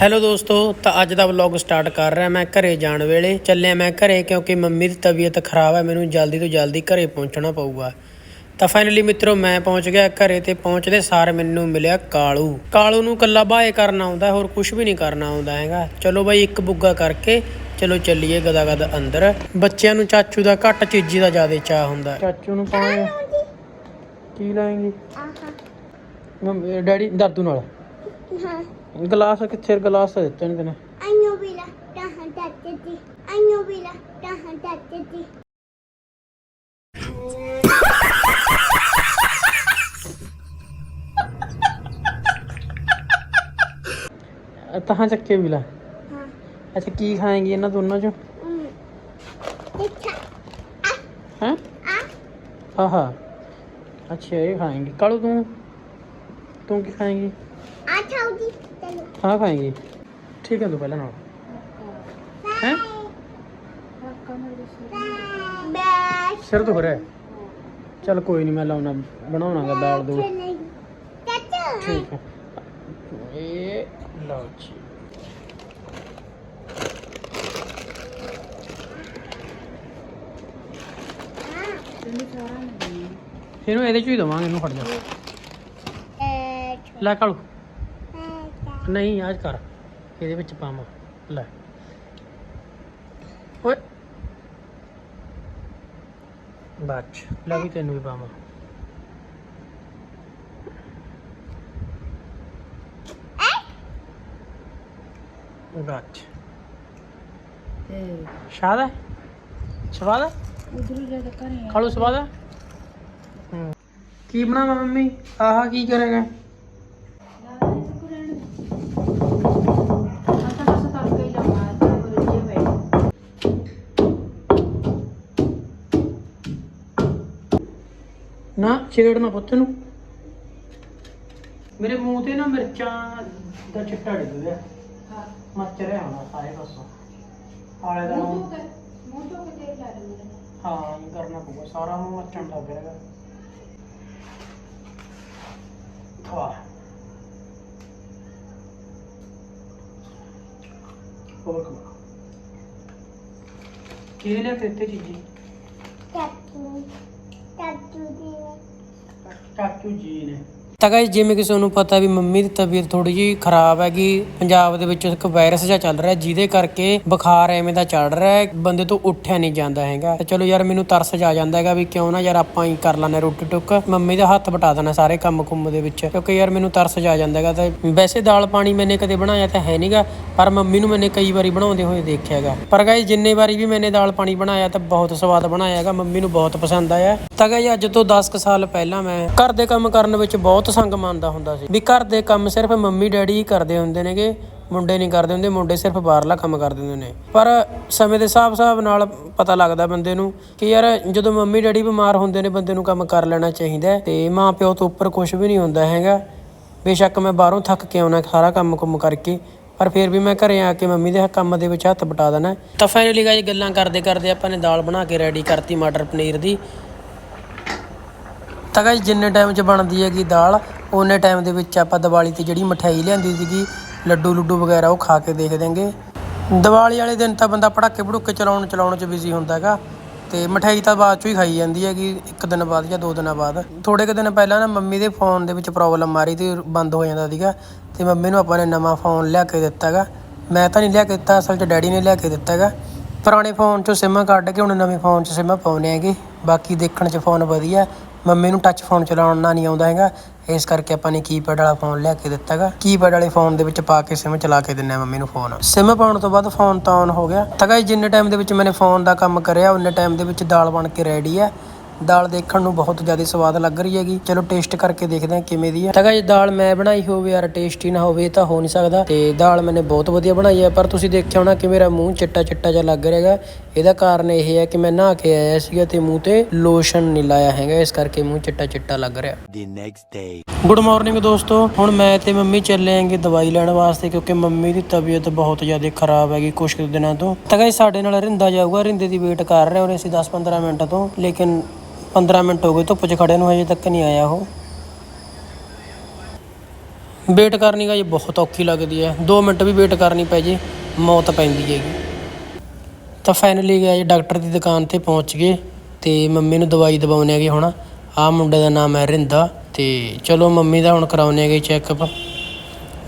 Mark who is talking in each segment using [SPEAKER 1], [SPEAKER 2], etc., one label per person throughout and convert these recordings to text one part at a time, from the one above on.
[SPEAKER 1] Hello ਦੋਸਤੋ ਤਾਂ ਅੱਜ ਦਾ ਵਲੌਗ ਸਟਾਰਟ ਕਰ ਰਿਹਾ ਮੈਂ ਘਰੇ ਜਾਣ ਵੇਲੇ। ਚੱਲਿਆ ਮੈਂ ਘਰੇ ਕਿਉਂਕਿ ਮੰਮੀ ਦੀ ਤਬੀਅਤ ਖਰਾਬ ਹੈ ਮੈਨੂੰ ਜਲਦੀ ਤੋਂ ਜਲਦੀ ਘਰੇ ਪਹੁੰਚਣਾ ਪਊਗਾ। ਤਾਂ ਫਾਈਨਲੀ ਮਿੱਤਰੋ ਮੈਂ ਪਹੁੰਚ ਗਿਆ ਘਰੇ ਤੇ ਪਹੁੰਚਦੇ ਸਾਰ ਮੈਨੂੰ ਮਿਲਿਆ ਕਾਲੂ। ਕਾਲੂ ਨੂੰ ਕੱਲਾ ਬਾਏ ਕਰਨਾ ਆਉਂਦਾ ਹੋਰ ਕੁਝ ਵੀ ਨਹੀਂ ਕਰਨਾ ਆਉਂਦਾ ਹੈਗਾ। ਚਲੋ ਬਾਈ ਇੱਕ ਬੁੱਗਾ ਕਰਕੇ ਚਲੋ ਚੱਲੀਏ ਗਦਾ ਗਦ ਅੰਦਰ। ਬੱਚਿਆਂ ਨੂੰ ਚਾਚੂ ਦਾ ਘੱਟ ਚੀਜ਼ੀ ਦਾ ਜ਼ਿਆਦਾ ਚਾਹ ਹੁੰਦਾ। ਚਾਚੂ ਨੂੰ ਪਾਏ ਕੀ ਲਾਏਂਗੀ? ਮੰਮੀ ਡੈਡੀ ਦਾਦੂ ਨਾਲ।
[SPEAKER 2] ਹਾਂ।
[SPEAKER 1] ਗਲਾਸ ਕਿੱਥੇ ਗਲਾਸ ਦਿੱਤੇ ਨੇ ਤੈਨੂੰ?
[SPEAKER 2] ਅਨੂ ਬਿਲਾ ਟਾਹਾਂ ਟੱਟਦੀ ਅਨੂ ਬਿਲਾ ਟਾਹਾਂ ਟੱਟਦੀ
[SPEAKER 1] ਅ, ਤਹਾਂ ਚੱਕੇ ਵੀ ਲਾ।
[SPEAKER 2] ਹਾਂ।
[SPEAKER 1] ਅੱਛਾ ਕੀ ਖਾਏਂਗੀ ਇਹਨਾਂ ਦੋਨਾਂ ਚੋਂ?
[SPEAKER 2] ਹਮ। ਦੇਖਾ।
[SPEAKER 1] ਹੈ?
[SPEAKER 2] ਆ।
[SPEAKER 1] ਆਹਾ। ਅੱਛਾ ਇਹ ਖਾਏਂਗੀ। ਕਾਲੂ ਤੂੰ? ਤੂੰ
[SPEAKER 2] ਚਾਉਦੀ ਚਲੋ।
[SPEAKER 1] ਹਾਂ ਖਾਏਂਗੀ। ਠੀਕ ਹੈ ਤੂੰ ਪਹਿਲਾਂ ਨਾਲ। ਹੈ?
[SPEAKER 2] ਬੈਸ਼
[SPEAKER 1] ਸਿਰ ਦੁਖ ਰਿਹਾ ਹੈ? ਚੱਲ ਕੋਈ ਨਹੀਂ ਮੈਂ ਲਾਉਣਾ ਬਣਾਉਣਾਗਾ ਦਾਲ ਦੂਲ।
[SPEAKER 2] ਚਾਚਾ
[SPEAKER 1] ਠੀਕ ਹੈ। ਇਹ ਲਓ ਜੀ। ਇਹਨੂੰ ਇਹਦੇ ਚ ਹੀ ਦਵਾਂਗੇ ਇਹਨੂੰ ਫੜ ਜਾ। ਲੈ ਕਾਲੂ। ਨਹੀਂ ਅੱਜ ਕਰ। ਇਹਦੇ ਵਿੱਚ ਪਾਵਾਂ। ਲੈ। ਓਏ। ਬਾਚ ਲੈ ਵੀ ਤੈਨੂੰ ਵੀ ਪਾਵਾਂ। ਬਾਚ ਸ਼ਾਦ ਹੈ। ਸਵਾਦ ਹੈ? ਖਾਲੂ ਸਵਾਦ ਹੈ? ਹੂੰ। ਕੀ ਬਣਾਵਾ ਮੰਮੀ? ਆਹਾ ਕੀ ਕਰੇਗਾ? ਛੇੜਨਾ ਪੁੱਤ ਨੂੰ। ਮੇਰੇ ਮੂੰਹ ਤੇ ਨਾ ਮਿਰਚਾਂ ਦਾ ਚਿੱਟਾ ਡਿੱਗ ਗਿਆ। ਮੱਚ ਰਿਹਾ ਹੋਣਾ ਸਾਰੇ ਪਾਸੋਂ। ਆਲੇ ਦਾ ਹਾਂ ਇਹ ਕਰਨਾ ਪਊਗਾ। ਸਾਰਾ ਮੂੰਹ ਮੱਚਣ ਲੱਗ ਰਿਹਾ ਹੈਗਾ। ਵਾਹ ਹੋਰ ਕਮਾ ਕਿਹਨੇ ਲਿਆ ਕੇ ਦਿੱਤੇ ਚੀਜ਼ੀ?
[SPEAKER 2] ਚਾਚੂ ਚਾਚੂ ਦੀ
[SPEAKER 1] ਚਾਚੂ ਜੀ ਨੇ ਤਾਂ ਗਾਇਸ, ਜਿਵੇਂ ਕਿ ਤੁਹਾਨੂੰ ਪਤਾ ਵੀ ਮੰਮੀ ਦੀ ਤਬੀਅਤ ਥੋੜੀ ਜਿਹੀ ਖਰਾਬ ਹੈਗੀ, ਪੰਜਾਬ ਦੇ ਵਿੱਚ ਇੱਕ ਵਾਇਰਸ ਜਿਹਾ ਚੱਲ ਰਿਹਾ, ਜਿਹਦੇ ਕਰਕੇ ਬੁਖਾਰ ਐਵੇਂ ਦਾ ਚੜ ਰਿਹਾ ਹੈ, ਬੰਦੇ ਤੋਂ ਉੱਠਿਆ ਨਹੀਂ ਜਾਂਦਾ ਹੈਗਾ। ਤੇ ਚਲੋ ਯਾਰ, ਮੈਨੂੰ ਤਰਸ ਜਾ ਜਾਂਦਾ ਹੈਗਾ ਵੀ ਕਿਉਂ ਨਾ ਯਾਰ ਆਪਾਂ ਹੀ ਕਰ ਲੈਣੇ ਰੋਟੀ ਟੁੱਕ। ਮੰਮੀ ਦਾ ਹੱਥ ਬਟਾ ਦੇਣਾ ਸਾਰੇ ਕੰਮ ਕੁੰਮ ਦੇ ਵਿੱਚ, ਕਿਉਂਕਿ ਯਾਰ ਮੈਨੂੰ ਤਰਸ ਜਾ ਜਾਂਦਾ ਹੈਗਾ। ਤੇ ਵੈਸੇ ਦਾਲ ਪਾਣੀ ਮੈਨੇ ਕਦੇ ਬਣਾਇਆ ਤਾਂ ਹੈ ਨਹੀਂਗਾ ਪਰ ਮੰਮੀ ਨੂੰ ਮੈਨੇ ਕਈ ਵਾਰੀ ਬਣਾਉਂਦੇ ਹੋਏ ਦੇਖਿਆ ਹੈਗਾ। ਪਰ ਗਾਇਸ, ਜਿੰਨੇ ਵਾਰੀ ਵੀ ਮੈਨੇ ਦਾਲ ਪਾਣੀ ਬਣਾਇਆ ਤਾਂ ਬਹੁਤ ਸਵਾਦ ਬਣਾਇਆ ਹੈਗਾ, ਮੰਮੀ ਨੂੰ ਬਹੁਤ ਪਸੰਦ ਆਇਆ। ਤਾਂ ਗਾਇਸ, ਅੱਜ ਤੋਂ 10 ਕੁ ਸਾਲ ਪਹਿਲਾਂ ਮੈਂ ਘਰ ਦੇ ਕੰਮ ਕਰਨ ਵਿੱਚ ਬਹੁਤ ਸੰਗ ਮੰਨਦਾ ਹੁੰਦਾ ਸੀ। ਵੀ ਘਰ ਦੇ ਕੰਮ ਸਿਰਫ ਮੰਮੀ, ਡੈਡੀ ਹੀ ਕਰਦੇ ਹੁੰਦੇ ਨੇਗੇ, ਮੁੰਡੇ ਨਹੀਂ ਕਰਦੇ ਹੁੰਦੇ, ਮੁੰਡੇ ਸਿਰਫ ਬਾਹਰਲਾ ਕੰਮ ਕਰਦੇ ਹੁੰਦੇ ਨੇ। ਪਰ ਸਮੇਂ ਦੇ ਹਿਸਾਬ ਹਿਸਾਬ ਨਾਲ ਪਤਾ ਲੱਗਦਾ ਬੰਦੇ ਨੂੰ ਕਿ ਯਾਰ ਜਦੋਂ ਮੰਮੀ, ਡੈਡੀ ਬਿਮਾਰ ਹੁੰਦੇ ਨੇ, ਬੰਦੇ ਨੂੰ ਕੰਮ ਕਰ ਲੈਣਾ ਚਾਹੀਦਾ ਹੈ ਤੇ ਮਾਂ ਪਿਓ ਤੋਂ ਉੱਪਰ ਕੁਝ ਵੀ ਨਹੀਂ ਹੁੰਦਾ ਹੈਗਾ। ਬੇਸ਼ੱਕ ਮੈਂ ਬਾਹਰੋਂ ਥੱਕ ਕੇ ਆਉਣਾ ਸਾਰਾ ਕੰਮ ਕੁੰਮ ਕਰਕੇ, ਪਰ ਫਿਰ ਵੀ ਮੈਂ ਘਰੇ ਆ ਕੇ ਮੰਮੀ ਦੇ ਕੰਮ ਦੇ ਵਿੱਚ ਹੱਥ ਬਟਾ ਦੇਣਾ ਤਾਂ ਫਾਈਨਲੀ ਗਾਇਸ ਗੱਲਾਂ ਕਰਦੇ ਕਰਦੇ ਆਪਾਂ ਨੇ ਦਾਲ ਬਣਾ ਕੇ ਰੈਡੀ ਕਰਤੀ ਮਟਰ ਪਨੀਰ ਦੀ। ਤਾਂ ਗਾਇਸ ਜਿੰਨੇ ਟਾਈਮ 'ਚ ਬਣਦੀ ਹੈਗੀ ਦਾਲ ਉਹਨੇ ਟਾਈਮ ਦੇ ਵਿੱਚ ਆਪਾਂ ਦੀਵਾਲੀ ਤੇ ਜਿਹੜੀ ਮਠਿਆਈ ਲਿਆਂਦੀ ਸੀਗੀ, ਲੱਡੂ ਲੁੱਡੂ ਵਗੈਰਾ ਉਹ ਖਾ ਕੇ ਦੇਖ ਦੇਂਗੇ ਦੀਵਾਲੀ ਵਾਲੇ ਦਿਨ ਤਾਂ ਬੰਦਾ ਪੜਾਕੇ ਪੜੂਕੇ ਚਲਾਉਣ ਚਲਾਉਣ 'ਚ ਬਿਜ਼ੀ ਹੁੰਦਾ ਹੈਗਾ। ਤੇ ਮਠਿਆਈ ਤਾਂ ਬਾਅਦ 'ਚੋਂ ਹੀ ਖਾਈ ਜਾਂਦੀ ਹੈਗੀ, ਇੱਕ ਦਿਨ ਬਾਅਦ ਜਾਂ ਦੋ ਦਿਨਾਂ ਬਾਅਦ। ਥੋੜੇ ਕੁ ਦਿਨ ਪਹਿਲਾਂ ਨਾ ਮੰਮੀ ਦੇ ਫੋਨ ਦੇ ਵਿੱਚ ਪ੍ਰੋਬਲਮ ਆ ਰਹੀ ਤੇ ਬੰਦ ਹੋ ਜਾਂਦਾ ਸੀਗਾ। ਤੇ ਮੰਮੀ ਨੂੰ ਆਪਾਂ ਨੇ ਨਵਾਂ ਫੋਨ ਲਿਆ ਕੇ ਦਿੱਤਾ ਹੈਗਾ। ਮੈਂ ਤਾਂ ਨਹੀਂ ਲਿਆ ਕੇ ਦਿੱਤਾ, ਅਸਲ 'ਚ ਡੈਡੀ ਨੇ ਲਿਆ ਕੇ ਦਿੱਤਾ ਹੈਗਾ। ਪੁਰਾਣੇ ਫੋਨ 'ਚੋਂ ਸਿਮ ਕੱਢ ਕੇ ਹੁਣ ਨਵੇਂ ਫੋਨ 'ਚ ਸਿਮ ਪਾਉਣੇ ਹੈਗੇ। ਬਾਕੀ ਦੇਖਣ 'ਚ ਫੋਨ ਵਧੀਆ। ਮੰਮੀ ਨੂੰ ਟੱਚ ਫੋਨ ਚਲਾਉਣਾ ਨਹੀਂ ਆਉਂਦਾ ਹੈਗਾ। ਇਸ ਕਰਕੇ ਆਪਾਂ ਨੇ ਕੀਪੈਡ ਵਾਲਾ ਫੋਨ ਲਿਆ ਕੇ ਦਿੱਤਾ ਹੈਗਾ। ਕੀਪੈਡ ਵਾਲੇ ਫੋਨ ਦੇ ਵਿੱਚ ਪਾ ਕੇ ਸਿਮ ਚਲਾ ਕੇ ਦਿੰਨੇ ਮੰਮੀ ਨੂੰ ਫੋਨ ਸਿਮ ਪਾਉਣ ਤੋਂ ਬਾਅਦ ਫੋਨ ਤਾਂ ਔਨ ਹੋ ਗਿਆ। ਤਾਂ ਗਾਇਸ ਜਿੰਨੇ ਟਾਈਮ ਦੇ ਵਿੱਚ ਮੈਨੇ ਫੋਨ ਦਾ ਕੰਮ ਕਰਿਆ ਉਹਨੇ ਟਾਈਮ ਦੇ ਵਿੱਚ ਦਾਲ ਬਣ ਕੇ ਰੈਡੀ ਹੈ ਦਾਲ ਦੇਖਣ ਨੂੰ ਬਹੁਤ ਜ਼ਿਆਦਾ ਸਵਾਦ ਲੱਗ ਰਹੀ ਹੈਗੀ। ਚਲੋ ਟੇਸਟ ਕਰਕੇ ਦੇਖਦੇ ਹਾਂ ਕਿਵੇਂ ਦੀ ਹੈ ਤਾਂ ਗਾਇਸ ਦਾਲ ਮੈਂ ਬਣਾਈ ਹੋਵੇ, ਯਾਰ ਟੇਸਟੀ ਨਾ ਹੋਵੇ ਤਾਂ ਹੋ ਨਹੀਂ ਸਕਦਾ। ਤੇ ਦਾਲ ਮੈਨੇ ਬਹੁਤ ਵਧੀਆ ਬਣਾਈ ਹੈ ਪਰ ਤੁਸੀਂ ਦੇਖਿਆ ਹੋਣਾ ਕਿ ਮੇਰਾ ਮੂੰਹ ਚਿੱਟਾ ਚਿੱਟਾ ਜਿਹਾ ਲੱਗ ਰਿਹਾ ਹੈਗਾ। ਇਹਦਾ ਕਾਰਨ ਇਹ ਹੈ ਕਿ ਮੈਂ ਨਹਾ ਕੇ ਆਇਆ ਸੀਗਾ ਤੇ ਮੂੰਹ ਤੇ ਲੋਸ਼ਨ ਨਹੀਂ ਲਾਇਆ ਹੈਗਾ ਇਸ ਕਰਕੇ ਮੂੰਹ ਚਿੱਟਾ ਚਿੱਟਾ ਲੱਗ ਰਿਹਾ।
[SPEAKER 3] The next day.
[SPEAKER 1] Good morning ਦੋਸਤੋ ਹੁਣ ਮੈਂ ਤੇ ਮੰਮੀ ਚੱਲੇ ਆਂਗੇ ਦਵਾਈ ਲੈਣ ਵਾਸਤੇ ਕਿਉਂਕਿ ਮੰਮੀ ਦੀ ਤਬੀਅਤ ਬਹੁਤ ਜ਼ਿਆਦਾ ਖਰਾਬ ਹੈਗੀ ਕੁਝ ਦਿਨਾਂ ਤੋਂ। ਤਾਂ ਗਾਇਸ ਸਾਡੇ ਨਾਲ ਰਿੰਦਾ ਜਾਊਗਾ ਰਿੰਦੇ ਦੀ ਵੇਟ ਕਰ ਰਹੇ ਹਾਂ ਅਸੀਂ 10-15 ਮਿੰਟ ਤੋਂ ਲੇਕਿਨ 15 ਮਿੰਟ ਹੋ ਗਏ ਧੁੱਪ 'ਚ ਖੜੇ ਨੂੰ ਹਜੇ ਤੱਕ ਨਹੀਂ ਆਇਆ ਉਹ। ਵੇਟ ਕਰਨੀ ਗਾ ਜੀ ਬਹੁਤ ਔਖੀ ਲੱਗਦੀ ਹੈ 2 ਮਿੰਟ ਵੀ ਵੇਟ ਕਰਨੀ ਪੈ ਜੇ ਮੌਤ ਪੈਂਦੀ ਹੈਗੀ। ਤਾਂ ਫਾਈਨਲੀ ਗਿਆ ਜੀ ਡਾਕਟਰ ਦੀ ਦੁਕਾਨ ਤੇ ਪਹੁੰਚ ਗਏ ਤੇ ਮੰਮੀ ਨੂੰ ਦਵਾਈ ਦਵਾਉਣੇ ਹੈਗੇ ਹੁਣ। ਆਹ ਮੁੰਡੇ ਦਾ ਨਾਮ ਹੈ ਰਿੰਦਾ ਤੇ ਚਲੋ ਮੰਮੀ ਦਾ ਹੁਣ ਕਰਾਉਣੇ ਹੈਗੇ ਚੈੱਕਅਪ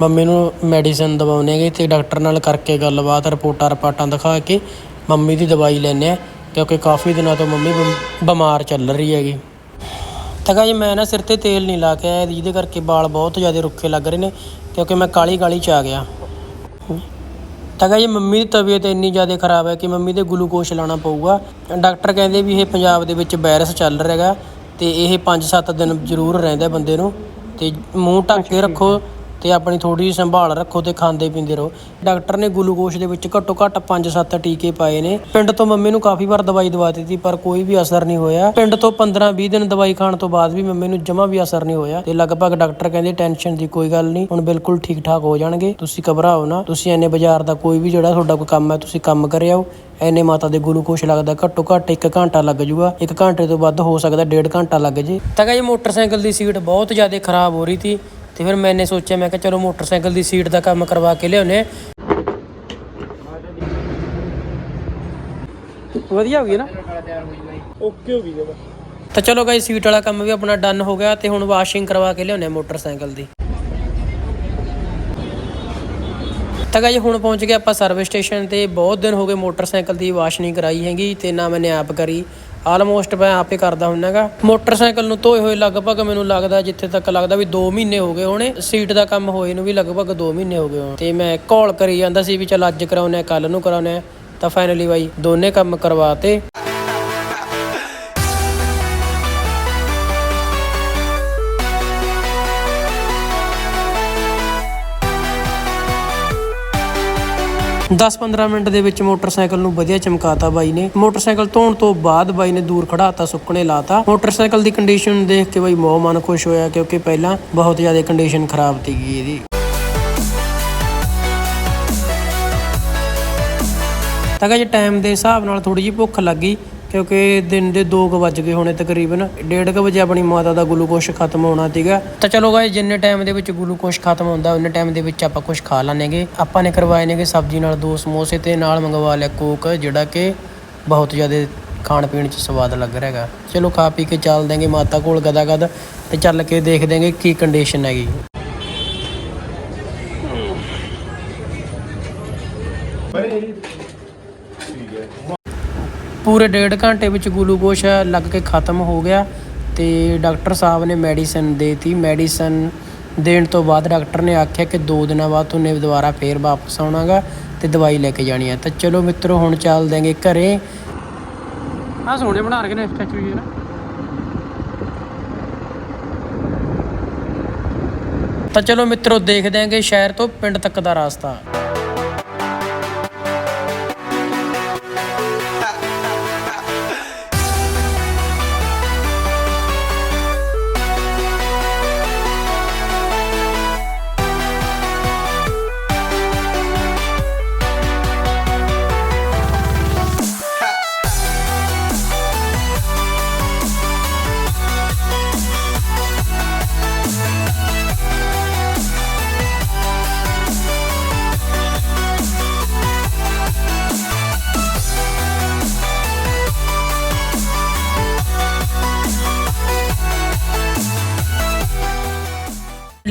[SPEAKER 1] ਮੰਮੀ ਨੂੰ ਮੈਡੀਸਨ ਦਵਾਉਣੇ ਹੈਗੇ ਤੇ ਡਾਕਟਰ ਨਾਲ ਕਰਕੇ ਗੱਲਬਾਤ, ਰਿਪੋਰਟਾਂ ਰਪਾਟਾਂ ਦਿਖਾ ਕੇ ਮੰਮੀ ਦੀ ਦਵਾਈ ਲੈਣੇ ਆ, ਕਿਉਂਕਿ ਕਾਫੀ ਦਿਨਾਂ ਤੋਂ ਮੰਮੀ ਬਿਮ- ਬਿਮਾਰ ਚੱਲ ਰਹੀ ਹੈਗੀ। ਤਾਂ ਕਹਾਂ ਜੀ ਮੈਂ ਨਾ ਸਿਰ ਤੇ ਤੇਲ ਨਹੀਂ ਲਾ ਕੇ ਆਇਆ ਜਿਹਦੇ ਕਰਕੇ ਵਾਲ ਬਹੁਤ ਜ਼ਿਆਦਾ ਰੁੱਖੇ ਲੱਗ ਰਹੇ ਨੇ, ਕਿਉਂਕਿ ਮੈਂ ਕਾਲੀ ਕਾਲੀ ਚ ਆ ਗਿਆ। ਤਾਂ ਕਹਾਂ ਜੀ ਮੰਮੀ ਦੀ ਤਬੀਅਤ ਇੰਨੀ ਜ਼ਿਆਦਾ ਖਰਾਬ ਹੈ ਕਿ ਮੰਮੀ ਦੇ ਗਲੂਕੋਸ਼ ਲਾਉਣਾ ਪਊਗਾ। ਡਾਕਟਰ ਕਹਿੰਦੇ ਵੀ ਇਹ ਪੰਜਾਬ ਦੇ ਵਿੱਚ ਵਾਇਰਸ ਚੱਲ ਰਿਹਾ ਹੈਗਾ ਤੇ ਇਹ 5-7 ਦਿਨ ਜ਼ਰੂਰ ਰਹਿੰਦਾ ਬੰਦੇ ਨੂੰ। ਤੇ ਮੂੰਹ ਢੱਕ ਕੇ ਰੱਖੋ। ਤੇ ਆਪਣੀ ਥੋੜੀ ਜਿਹੀ ਸੰਭਾਲ ਰੱਖੋ ਤੇ ਖਾਂਦੇ ਪੀਂਦੇ ਰਹੋ। ਡਾਕਟਰ ਨੇ ਗਲੂਕੋਸ਼ ਦੇ ਵਿੱਚ ਘੱਟੋ ਘੱਟ 5-7 ਟੀਕੇ ਪਾਏ ਨੇ। ਪਿੰਡ ਤੋਂ ਮੰਮੀ ਨੂੰ ਕਾਫੀ ਵਾਰ ਦਵਾਈ ਦਵਾ ਦਿੱਤੀ, ਪਰ ਕੋਈ ਵੀ ਅਸਰ ਨਹੀਂ ਹੋਇਆ। ਪਿੰਡ ਤੋਂ 15-20 ਦਿਨ ਦਵਾਈ ਖਾਣ ਤੋਂ ਬਾਅਦ ਵੀ ਮੰਮੀ ਨੂੰ ਜਮਾ ਵੀ ਅਸਰ ਨਹੀਂ ਹੋਇਆ ਤੇ ਲਗਭਗ ਡਾਕਟਰ ਕਹਿੰਦੇ ਟੈਨਸ਼ਨ ਦੀ ਕੋਈ ਗੱਲ ਨਹੀਂ, ਹੁਣ ਬਿਲਕੁਲ ਠੀਕ ਠਾਕ ਹੋ ਜਾਣਗੇ। ਤੁਸੀਂ ਘਬਰਾਓ ਨਾ, ਤੁਸੀਂ ਐਨੇ ਬਾਜ਼ਾਰ ਦਾ ਕੋਈ ਵੀ ਜਿਹੜਾ ਤੁਹਾਡਾ ਕੋਈ ਕੰਮ ਹੈ, ਤੁਸੀਂ ਕੰਮ ਕਰਿਆਓ ਐਨੇ ਮਾਤਾ ਦੇ ਗਲੂਕੋਸ਼ ਲੱਗਦਾ ਘੱਟੋ ਘੱਟ 1 ਘੰਟਾ ਲੱਗ ਜੂਗਾ। 1 ਘੰਟੇ ਤੋਂ ਵੱਧ ਹੋ ਸਕਦਾ 1.5 ਘੰਟਾ ਲੱਗ ਜੇ। ਤਾਂ ਕਹਾਂ ਜੀ ਮੋਟਰਸਾਈਕਲ ਦੀ ਸੀਟ ਬਹੁਤ ਜ਼ਿਆਦਾ ਖਰਾਬ ਹੋ ਰਹੀ ਸੀ। ਤੇ ਫਿਰ ਮੈਨੇ ਸੋਚਿਆ ਮੈਂ ਕਿਹਾ ਚਲੋ ਮੋਟਰਸਾਈਕਲ ਦੀ ਸੀਟ ਦਾ ਕੰਮ ਕਰਵਾ ਕੇ ਲਿਆਉਨੇ ਵਧੀਆ ਹੋ ਗਈ ਨਾ?
[SPEAKER 3] ਓਕੇ ਹੋ ਗਈ ਜਗਾ
[SPEAKER 1] ਤਾਂ ਚਲੋ ਗਾਈ ਸੀਟ ਵਾਲਾ ਕੰਮ ਵੀ ਆਪਣਾ ਡਨ ਹੋ ਗਿਆ ਤੇ ਹੁਣ ਵਾਸ਼ਿੰਗ ਕਰਵਾ ਕੇ ਲਿਆਉਨੇ ਮੋਟਰਸਾਈਕਲ ਦੀ। ਤਾਂ ਗਾਈ ਹੁਣ ਪਹੁੰਚ ਗਏ ਆਪਾਂ ਸਰਵਿਸ ਸਟੇਸ਼ਨ ਤੇ। ਬਹੁਤ ਦਿਨ ਹੋ ਗਏ ਮੋਟਰਸਾਈਕਲ ਦੀ ਵਾਸ਼ ਨਹੀਂ ਕਰਾਈ ਹੈਗੀ ਤੇ ਨਾ ਮੈਨੇ ਆਪ ਕਰੀ। ਆਲਮੋਸਟ ਮੈਂ ਆਪੇ ਕਰਦਾ ਹੁੰਨਾਗਾ ਮੋਟਰਸਾਈਕਲ ਨੂੰ ਧੋਏ ਹੋਏ ਲਗਭਗ ਮੈਨੂੰ ਲੱਗਦਾ ਜਿੱਥੇ ਤੱਕ ਲੱਗਦਾ ਵੀ 2 ਮਹੀਨੇ ਹੋ ਗਏ ਹੋਣੇ। ਸੀਟ ਦਾ ਕੰਮ ਹੋਏ ਨੂੰ ਵੀ ਲਗਭਗ 2 ਮਹੀਨੇ ਹੋ ਗਏ ਹੋਣ। ਤੇ ਮੈਂ ਕਾਲ ਕਰੀ ਜਾਂਦਾ ਸੀ ਵੀ ਚੱਲ ਅੱਜ ਕਰਾਉਨੇ ਕੱਲ ਨੂੰ ਕਰਾਉਨੇ ਤਾਂ ਫਾਈਨਲੀ ਬਾਈ ਦੋਨੇ ਕੰਮ ਕਰਵਾਤੇ। ਦਸ 15 ਮਿੰਟ ਦੇ ਵਿੱਚ ਮੋਟਰਸਾਈਕਲ ਨੂੰ ਵਧੀਆ ਚਮਕਾਤਾ ਬਾਈ ਨੇ। ਮੋਟਰਸਾਈਕਲ ਧੋਣ ਤੋਂ ਬਾਅਦ ਬਾਈ ਨੇ ਦੂਰ ਖੜਾਤਾ ਸੁੱਕਣੇ ਲਾਤਾ। ਮੋਟਰਸਾਈਕਲ ਦੀ ਕੰਡੀਸ਼ਨ ਦੇਖ ਕੇ ਬਾਈ ਬਹੁਤ ਮਨ ਖੁਸ਼ ਹੋਇਆ ਕਿਉਂਕਿ ਪਹਿਲਾਂ ਬਹੁਤ ਜ਼ਿਆਦਾ ਕੰਡੀਸ਼ਨ ਖਰਾਬ ਸੀਗੀ ਇਹਦੀ। ਤਾਂ ਕਿ ਟਾਈਮ ਦੇ ਹਿਸਾਬ ਨਾਲ ਥੋੜੀ ਜਿਹੀ ਭੁੱਖ ਲੱਗੀ ਕਿਉਂਕਿ ਦਿਨ ਦੇ 2 ਵੱਜ ਗਏ ਹੋਣੇ ਤਕਰੀਬਨ 1:30 ਵਜੇ ਆਪਣੀ ਮਾਤਾ ਦਾ ਗਲੂਕੋਸ਼ ਖਤਮ ਹੋਣਾ ਸੀਗਾ। ਤਾਂ ਚਲੋ ਗਾਇਸ, ਜਿੰਨੇ ਟਾਈਮ ਦੇ ਵਿੱਚ ਗਲੂਕੋਸ਼ ਖਤਮ ਹੁੰਦਾ, ਉਹਨੇ ਟਾਈਮ ਦੇ ਵਿੱਚ ਆਪਾਂ ਕੁਝ ਖਾ ਲਾਂਗੇ ਆਪਾਂ ਨੇ ਕਰਵਾਏ ਨੇਗੇ ਸਬਜ਼ੀ ਨਾਲ ਦੋ ਸਮੋਸੇ ਤੇ ਨਾਲ ਮੰਗਵਾ ਲਿਆ ਕੋਕ, ਜਿਹੜਾ ਕਿ ਬਹੁਤ ਜ਼ਿਆਦਾ ਖਾਣ ਪੀਣ 'ਚ ਸਵਾਦ ਲੱਗ ਰਿਹਾ ਹੈਗਾ। ਚਲੋ ਖਾ ਪੀ ਕੇ ਚੱਲ ਦੇਂਗੇ ਮਾਤਾ ਕੋਲ ਗਦਾ ਗਦ ਤੇ ਚੱਲ ਕੇ ਦੇਖ ਦੇਂਗੇ ਕੀ ਕੰਡੀਸ਼ਨ ਹੈਗੀ। ਪੂਰੇ ਡੇਢ ਘੰਟੇ ਵਿੱਚ ਗਲੂਕੋਸ਼ ਲੱਗ ਕੇ ਖਤਮ ਹੋ ਗਿਆ ਤੇ ਡਾਕਟਰ ਸਾਹਿਬ ਨੇ ਮੈਡੀਸਨ ਦੇਤੀ। ਮੈਡੀਸਨ ਦੇਣ ਤੋਂ ਬਾਅਦ ਡਾਕਟਰ ਨੇ ਆਖਿਆ ਕਿ 2 ਦਿਨਾਂ ਬਾਅਦ ਤੁਹਾਨੂੰ ਦੁਬਾਰਾ ਫੇਰ ਵਾਪਸ ਆਉਣਾਗਾ ਤੇ ਦਵਾਈ ਲੈ ਕੇ ਜਾਣੀ ਹੈ। ਤਾਂ ਚਲੋ ਮਿੱਤਰੋ, ਹੁਣ ਚੱਲ ਦੇਂਗੇ ਘਰੇ। ਆ ਸੋਹਣੇ ਬਣਾ ਰਹੇ ਨੇ ਸਟੈਚੂ ਜੀ ਨਾ। ਤਾਂ ਚਲੋ ਮਿੱਤਰੋ, ਦੇਖਦੇ ਆਂਗੇ ਸ਼ਹਿਰ ਤੋਂ ਪਿੰਡ ਤੱਕ ਦਾ ਰਸਤਾ।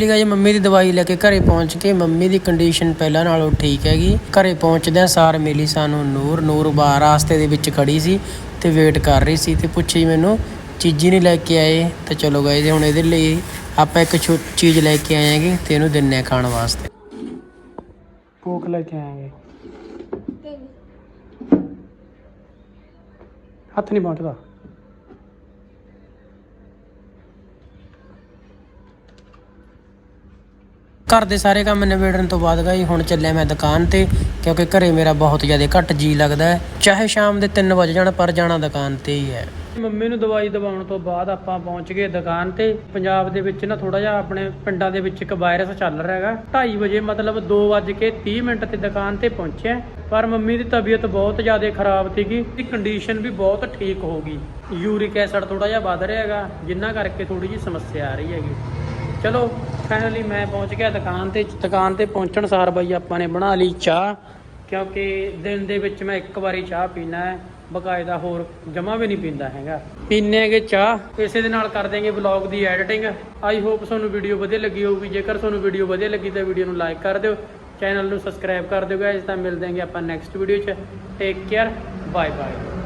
[SPEAKER 1] ਲਿਗਾ ਜੀ ਮੰਮੀ ਦੀ ਦਵਾਈ ਲੈ ਕੇ ਘਰੇ ਪਹੁੰਚ ਕੇ ਮੰਮੀ ਦੀ ਕੰਡੀਸ਼ਨ ਪਹਿਲਾਂ ਨਾਲੋਂ ਠੀਕ ਹੈਗੀ। ਘਰੇ ਪਹੁੰਚਦਿਆਂ ਸਾਰ ਮਿਲੀ ਸਾਨੂੰ ਨੂਰ। ਨੂਰ ਬਾਹਰ ਰਾਸਤੇ ਦੇ ਵਿੱਚ ਖੜੀ ਸੀ ਤੇ ਵੇਟ ਕਰ ਰਹੀ ਸੀ ਤੇ ਪੁੱਛੀ ਮੈਨੂੰ ਚੀਜ਼ੀ ਨਹੀਂ ਲੈ ਕੇ ਆਏ? ਤਾਂ ਚਲੋ ਗਏ ਜੀ ਹੁਣ ਇਹਦੇ ਲਈ ਆਪਾਂ ਇੱਕ ਛੋ- ਚੀਜ਼ ਲੈ ਕੇ ਆਏ ਤੇ ਇਹਨੂੰ ਦਿੰਨੇ ਖਾਣ ਵਾਸਤੇ। ਕੋਕ ਲੈ ਕੇ ਆਏਗੇ ਹੱਥ ਨਹੀਂ ਪਹੁੰਚਦਾ ਘਰ ਦੇ ਸਾਰੇ ਕੰਮ ਨਿਬੇੜਨ ਤੋਂ ਬਾਅਦ ਗਈ, ਹੁਣ ਚੱਲਿਆ ਮੈਂ ਦੁਕਾਨ ਤੇ, ਕਿਉਂਕਿ ਘਰੇ ਮੇਰਾ ਬਹੁਤ ਜ਼ਿਆਦਾ ਘੱਟ ਜੀ ਲੱਗਦਾ ਹੈ। ਚਾਹੇ ਸ਼ਾਮ ਦੇ 3 ਵਜੇ ਜਾਣਾ, ਪਰ ਜਾਣਾ ਦੁਕਾਨ ਤੇ ਹੀ ਹੈ। ਮੰਮੀ ਨੂੰ ਦਵਾਈ ਦਵਾਉਣ ਤੋਂ ਬਾਅਦ ਆਪਾਂ ਪਹੁੰਚ ਗਏ ਦੁਕਾਨ ਤੇ। ਪੰਜਾਬ ਦੇ ਵਿੱਚ ਨਾ ਥੋੜਾ ਜਿਹਾ ਆਪਣੇ ਪਿੰਡਾਂ ਦੇ ਵਿੱਚ ਇੱਕ ਵਾਇਰਸ ਚੱਲ ਰਿਹਾ ਹੈਗਾ। 2:30 ਵਜੇ ਮਤਲਬ 2:30 ਮਿੰਟ ਤੇ ਦੁਕਾਨ ਤੇ ਪਹੁੰਚਿਆ। ਪਰ ਮੰਮੀ ਦੀ ਤਬੀਅਤ ਬਹੁਤ ਜ਼ਿਆਦਾ ਖਰਾਬ ਸੀਗੀ ਦੀ ਕੰਡੀਸ਼ਨ ਵੀ ਬਹੁਤ ਠੀਕ ਹੋ ਗਈ। ਯੂਰਿਕ ਐਸਿਡ ਥੋੜਾ ਜਿਹਾ ਵੱਧ ਰਿਹਾ ਹੈਗਾ, ਜਿੰਨਾ ਕਰਕੇ ਥੋੜੀ ਜਿਹੀ ਸਮੱਸਿਆ ਆ ਰਹੀ ਹੈਗੀ। ਚਲੋ ਫਾਈਨਲੀ ਮੈਂ ਪਹੁੰਚ ਗਿਆ ਦੁਕਾਨ ਤੇ ਦੁਕਾਨ ਤੇ ਪਹੁੰਚਣ ਸਾਰ ਬਾਈ ਆਪਾਂ ਨੇ ਬਣਾ ਲਈ ਚਾਹ, ਕਿਉਂਕਿ ਦਿਨ ਦੇ ਵਿੱਚ ਮੈਂ ਇੱਕ ਵਾਰੀ ਚਾਹ ਪੀਣਾ ਹੈ, ਬਕਾਇਦਾ ਹੋਰ ਜਮਾ ਵੀ ਨਹੀਂ ਪੀਂਦਾ ਹੈਗਾ। ਪੀਨੇ ਹੈਗੇ ਚਾਹ, ਇਸੇ ਦੇ ਨਾਲ ਕਰ ਦੇਂਗੇ ਵਲੌਗ ਦੀ ਐਡੀਟਿੰਗ ਆਈ ਹੋਪ ਤੁਹਾਨੂੰ ਵੀਡੀਓ ਵਧੀਆ ਲੱਗੀ ਹੋਊਗੀ। ਜੇਕਰ ਤੁਹਾਨੂੰ ਵੀਡੀਓ ਵਧੀਆ ਲੱਗੀ ਤਾਂ ਵੀਡੀਓ ਨੂੰ ਲਾਈਕ ਕਰ ਦਿਓ। ਚੈਨਲ ਨੂੰ ਸਬਸਕ੍ਰਾਈਬ ਕਰ ਦਿਓ ਗਾਇਸ ਤਾਂ ਮਿਲਦੇ ਹਾਂਗੇ ਆਪਾਂ ਨੈਕਸਟ ਵੀਡੀਓ 'ਚ। Take care bye bye